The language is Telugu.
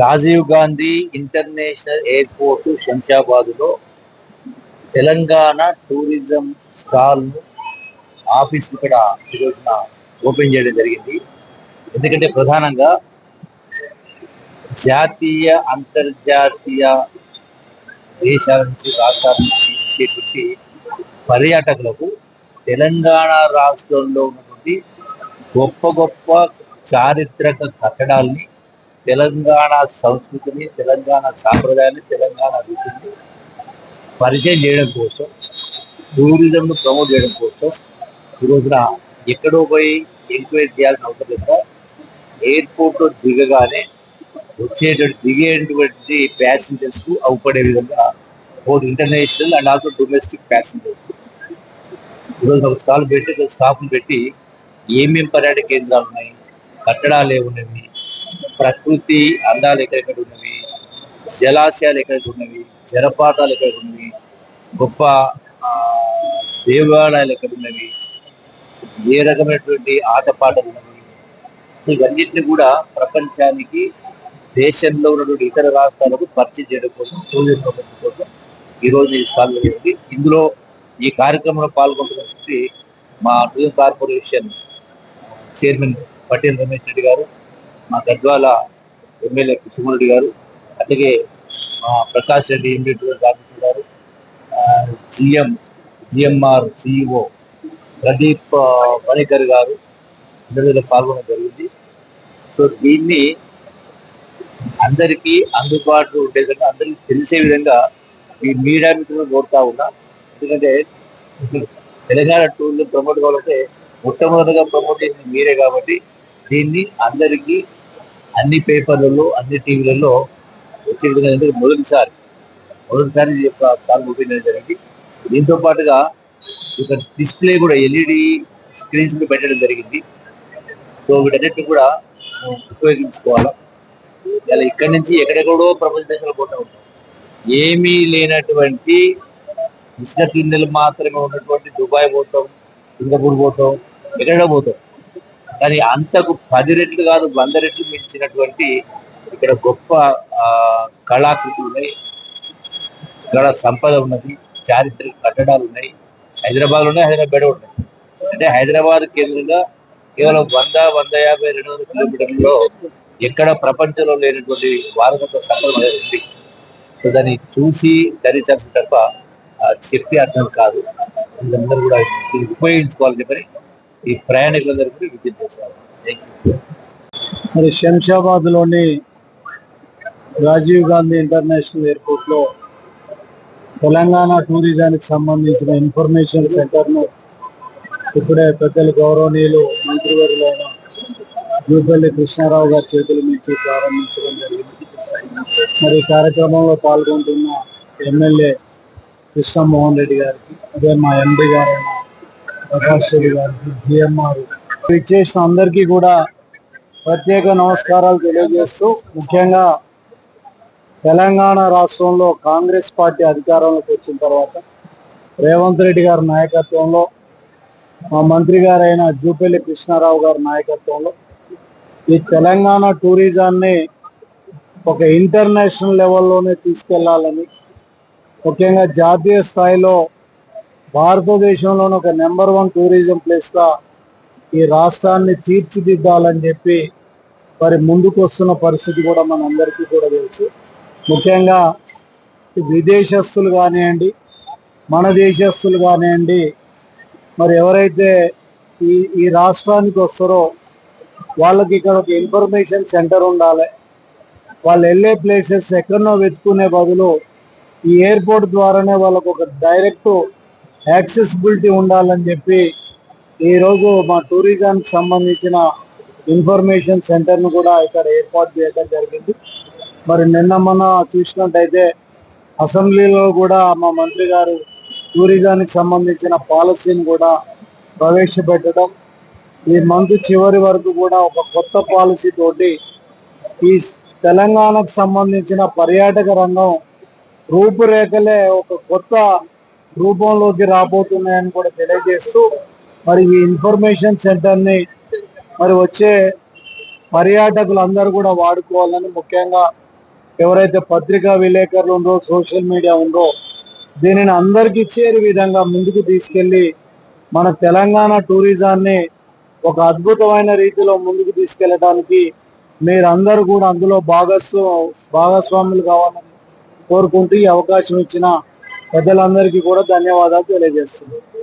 రాజీవ్ గాంధీ ఇంటర్నేషనల్ ఎయిర్పోర్ట్ శంషాబాద్లో తెలంగాణ టూరిజం స్టాల్ ఆఫీస్ ఇక్కడ ఈ రోజున ఓపెన్ చేయడం జరిగింది. ఎందుకంటే ప్రధానంగా జాతీయ అంతర్జాతీయ దేశాల నుంచి రాష్ట్రాల నుంచి వచ్చేటువంటి పర్యాటకులకు తెలంగాణ రాష్ట్రంలో ఉన్నటువంటి గొప్ప గొప్ప చారిత్రక కట్టడాల్ని తెలంగాణ సంస్కృతిని తెలంగాణ సాంప్రదాయాన్ని తెలంగాణ రుచిని పరిచయం చేయడం కోసం టూరిజంను ప్రమోట్ చేయడం కోసం ఈ రోజున ఎక్కడో పోయి ఎంక్వైరీ చేయాల్సిన అవసరం లేదా. ఎయిర్పోర్ట్లో దిగగానే వచ్చేటువంటి దిగేటువంటి ప్యాసింజర్స్కు అవుపడే విధంగా both international and also domestic passengers. ఈరోజు ఒక స్టాల్ పెట్టి ఒక పెట్టి ఏమేమి పర్యాటక కేంద్రాలు ఉన్నాయి కట్టడాలు ఏమున్నవి ప్రకృతి అందాలు ఎక్కడెక్కడ ఉన్నవి? జలాశయాలు ఎక్కడెక్కడ ఉన్నవి? జలపాతాలు ఎక్కడ ఉన్నవి? గొప్ప దేవాలయాలు ఎక్కడ ఉన్నవి? ఏ రకమైనటువంటి ఆటపాటలు ఉన్నవి? ఇవన్నిటిని కూడా ప్రపంచానికి దేశంలో ఉన్నటువంటి ఇతర రాష్ట్రాలకు పరిచయం చేయడం కోసం టూరిజం ప్రపంచం కోసం ఈరోజు ఈ స్టాల్ జరిగింది. ఇందులో ఈ కార్యక్రమంలో పాల్గొంటున్నటువంటి మా tourism corporation chairman Patel Ramesh Reddy గారు. మా గద్వాల ఎమ్మెల్యే కృష్ణమూర్తి గారు అలాగే మా ప్రకాష్ రెడ్డి ఎంపీ రామకృష్ణ గారు జిఎం జిఎంఆర్ సిఇఓ ప్రదీప్ ఆ, మణికర్ గారు ఇంటర్వ్యూలో పాల్గొనడం జరిగింది. సో దీన్ని అందరికీ అందుబాటులో ఉండేదంటే అందరికీ తెలిసే విధంగా ఈ మీడియా మిత్రులు కోరుతా ఉన్నా. ఎందుకంటే తెలంగాణ టూర్ ప్రమోట్ కావాలంటే మొట్టమొదటిగా ప్రమోట్ చేసింది మీరే కాబట్టి దీన్ని అందరికీ అన్ని పేపర్లలో అన్ని టీవీలలో వచ్చే విధంగా ఎందుకంటే మొదటిసారి మొదటిసారి ఈ యొక్క స్టాల్ ఓపెన్ జరిగింది. దీంతో పాటుగా ఇక డిస్ప్లే కూడా ఎల్ఈడి స్క్రీన్స్ కూడా పెట్టడం జరిగింది. సో వీటన్నిటిని కూడా ఉపయోగించుకోవాలి? ఉపయోగించుకోవాలా ఇలా ఇక్కడి నుంచి ఎక్కడెక్కడో ప్రపంచ దేశాలు పోతూ ఉంటాం. ఏమీ లేనటువంటి ఇసుక కిందలు మాత్రమే ఉన్నటువంటి దుబాయ్ పోతాం సింగపూర్ పోతాం ఎక్కడ పోతాం. కానీ అంతకు పది రెట్లు కాదు వంద రెట్లు మించినటువంటి ఇక్కడ గొప్ప కళాకృతులు ఉన్నాయి ఇక్కడ సంపద ఉన్నది చారిత్రక కట్టడాలు ఉన్నాయి. హైదరాబాద్ ఉన్నాయి హైదరాబాద్ ఉన్నాయి. అంటే హైదరాబాద్ కేంద్రంగా కేవలం వంద వంద యాభై రెండు వందల కిలోమీటర్లలో ఎక్కడ ప్రపంచంలో లేనటువంటి వారసత్వ సంపద ఉంది. సో దాన్ని చూసి ధరించాల్సిన తప్ప ఆ, చెప్పి అర్థం కాదు. అందరూ కూడా దీన్ని ఉపయోగించుకోవాలని చెప్పని ఈ ప్రయాణికులందరికీ విజ్ఞప్తి మరి శంషాబాద్లోని రాజీవ్ గాంధీ ఇంటర్నేషనల్ ఎయిర్పోర్ట్లో తెలంగాణ టూరిజానికి సంబంధించిన ఇన్ఫర్మేషన్ సెంటర్ను ఇప్పుడే పెద్దలు గౌరవనీయులు మంత్రివర్యులైన జూపల్లి కృష్ణారావు గారి చేతుల నుంచి ప్రారంభించడం జరిగింది. మరి కార్యక్రమంలో పాల్గొంటున్న ఎమ్మెల్యే కృష్ణమోహన్ రెడ్డి గారికి అదే మా ఎండి గారైన ప్రకాష్ రెడ్డి గారికి జిఎంఆర్. చేసిన అందరికీ కూడా ప్రత్యేక నమస్కారాలు తెలియజేస్తూ ముఖ్యంగా తెలంగాణ రాష్ట్రంలో కాంగ్రెస్ పార్టీ అధికారంలోకి వచ్చిన తర్వాత రేవంత్ రెడ్డి గారి నాయకత్వంలో మా మంత్రి గారైన జూపల్లి కృష్ణారావు గారి నాయకత్వంలో ఈ తెలంగాణ టూరిజాన్ని ఒక ఇంటర్నేషనల్ లెవెల్లోనే తీసుకెళ్ళాలని ముఖ్యంగా జాతీయ స్థాయిలో భారతదేశంలోని ఒక నెంబర్ వన్ టూరిజం ప్లేస్గా ఈ రాష్ట్రాన్ని తీర్చిదిద్దాలని చెప్పి మరి ముందుకు వస్తున్న పరిస్థితి కూడా మనందరికీ కూడా తెలుసు. ముఖ్యంగా విదేశస్తులు కానివ్వండి మన దేశస్తులు కానివ్వండి మరి ఎవరైతే ఈ ఈ రాష్ట్రానికి వస్తారో వాళ్ళకి ఇక్కడ ఒక ఇన్ఫర్మేషన్ సెంటర్ ఉండాలి. వాళ్ళు వెళ్ళే ప్లేసెస్ ఎక్కడనో వెతుకునే బదులు ఈ ఎయిర్పోర్ట్ ద్వారానే వాళ్ళకు ఒక డైరెక్ట్ యాక్సెసిబిలిటీ ఉండాలని చెప్పి ఈరోజు మా టూరిజానికి సంబంధించిన ఇన్ఫర్మేషన్ సెంటర్ను కూడా ఇక్కడ ఏర్పాటు చేయడం జరిగింది. మరి నిన్న మన చూసినట్టయితే అసెంబ్లీలో కూడా మా మంత్రి గారు టూరిజానికి సంబంధించిన పాలసీని కూడా ప్రవేశపెట్టడం ఈ మంత్ చివరి వరకు కూడా ఒక కొత్త పాలసీ తోటి ఈ తెలంగాణకు సంబంధించిన పర్యాటక రంగం రూపురేఖలే ఒక కొత్త రూపంలోకి రాబోతున్నాయని కూడా తెలియజేస్తూ మరి ఈ ఇన్ఫర్మేషన్ సెంటర్ని మరి వచ్చే పర్యాటకులు అందరూ కూడా వాడుకోవాలని ముఖ్యంగా ఎవరైతే పత్రికా విలేకరులు ఉందో సోషల్ మీడియా ఉందో దీనిని అందరికీ చేరే విధంగా ముందుకు తీసుకెళ్ళి మన తెలంగాణ టూరిజాన్ని ఒక అద్భుతమైన రీతిలో ముందుకు తీసుకెళ్ళడానికి మీరందరూ కూడా అందులో భాగస్వ భాగస్వాములు కావాలని కోరుకుంటూ ఈ అవకాశం ఇచ్చిన పెద్దలందరికీ కూడా ధన్యవాదాలు తెలియజేస్తున్నాను.